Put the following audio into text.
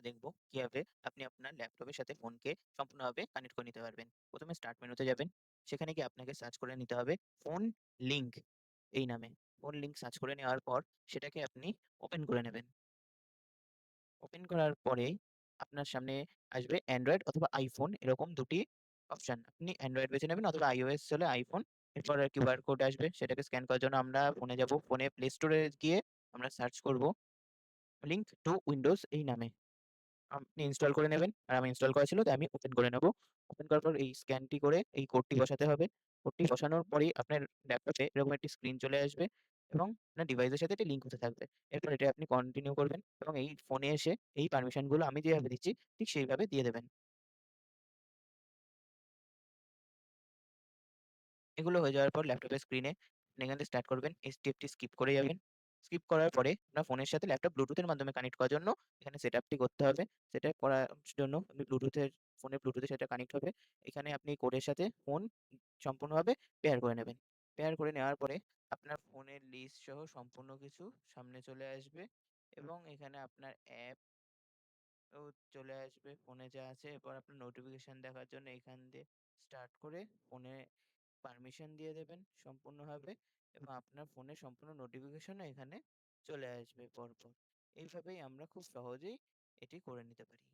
আমরা দেখব কীভাবে আপনি আপনার ল্যাপটপের সাথে ফোনকে সম্পূর্ণভাবে কানেক্ট করে নিতে পারবেন। ১ম এ স্টার্ট মেনুতে যাবেন। সেখানে গিয়ে আপনাকে সার্চ করে নিতে হবে ফোন লিঙ্ক এই নামে। ফোন লিঙ্ক সার্চ করে নেওয়ার পর সেটাকে আপনি ওপেন করে নেবেন। ওপেন করার পরেই আপনার সামনে আসবে অ্যান্ড্রয়েড অথবা আইফোন এরকম ২ টি অপশন। আপনি অ্যান্ড্রয়েড বেছে নেবেন অথবা iOS হলে আইফোন এরপর কিউআর কোড আসবে সেটাকে স্ক্যান করার জন্য আমরা ফোনে যাব। ফোনে প্লে স্টোরে গিয়ে আমরা সার্চ করব লিঙ্ক টু উইন্ডোজ এই নামে। আপনি ইনস্টল করে নেবেন। আর আমার ইনস্টল করা ছিল, তাই আমি ওপেন করে নেব। ওপেন করার পর এই স্ক্যানটি করে এই কোডটি বসাতে হবে। কোডটি বসানোর পরেই আপনার ল্যাপটপে এরকম একটি স্ক্রিন চলে আসবে এবং আপনার ডিভাইসের সাথে এটি লিঙ্ক হতে থাকবে। এরপর এটা আপনি কন্টিনিউ করবেন এবং এই ফোনে এসে এই পারমিশনগুলো আমি যেভাবে দিচ্ছি, ঠিক সেইভাবে দিয়ে দেবেন। এগুলো হয়ে যাওয়ার পর ল্যাপটপের স্ক্রিনে এখান থেকে স্টার্ট করবেন। এই স্টেপটি স্কিপ করে যাবেন। স্কিপ করার পরে আপনার ফোনের সাথে ল্যাপটপ ব্লুটুথের মাধ্যমে কানেক্ট করার জন্য এখানে সেটআপটি করতে হবে। সেটআপ করার জন্য ব্লুটুথের ফোনে ব্লুটুথের সাথে কানেক্ট হবে। এখানে আপনি কোডের সাথে ফোন সম্পূর্ণভাবে পেয়ার করে নেবেন। পেয়ার করে নেওয়ার পরে আপনার ফোনের লিস্ট সহ সম্পূর্ণ কিছু সামনে চলে আসবে এবং এখানে আপনার অ্যাপ চলে আসবে ফোনে যা আছে। এরপর আপনার নোটিফিকেশন দেখার জন্য এখান দিয়ে স্টার্ট করে ফোনে পারমিশন দিয়ে দেবেন সম্পূর্ণভাবে এবং আপনার ফোনে সম্পূর্ণ নোটিফিকেশনও এখানে চলে আসবে পরপর। এইভাবেই আমরা খুব সহজেই এটি করে নিতে পারি।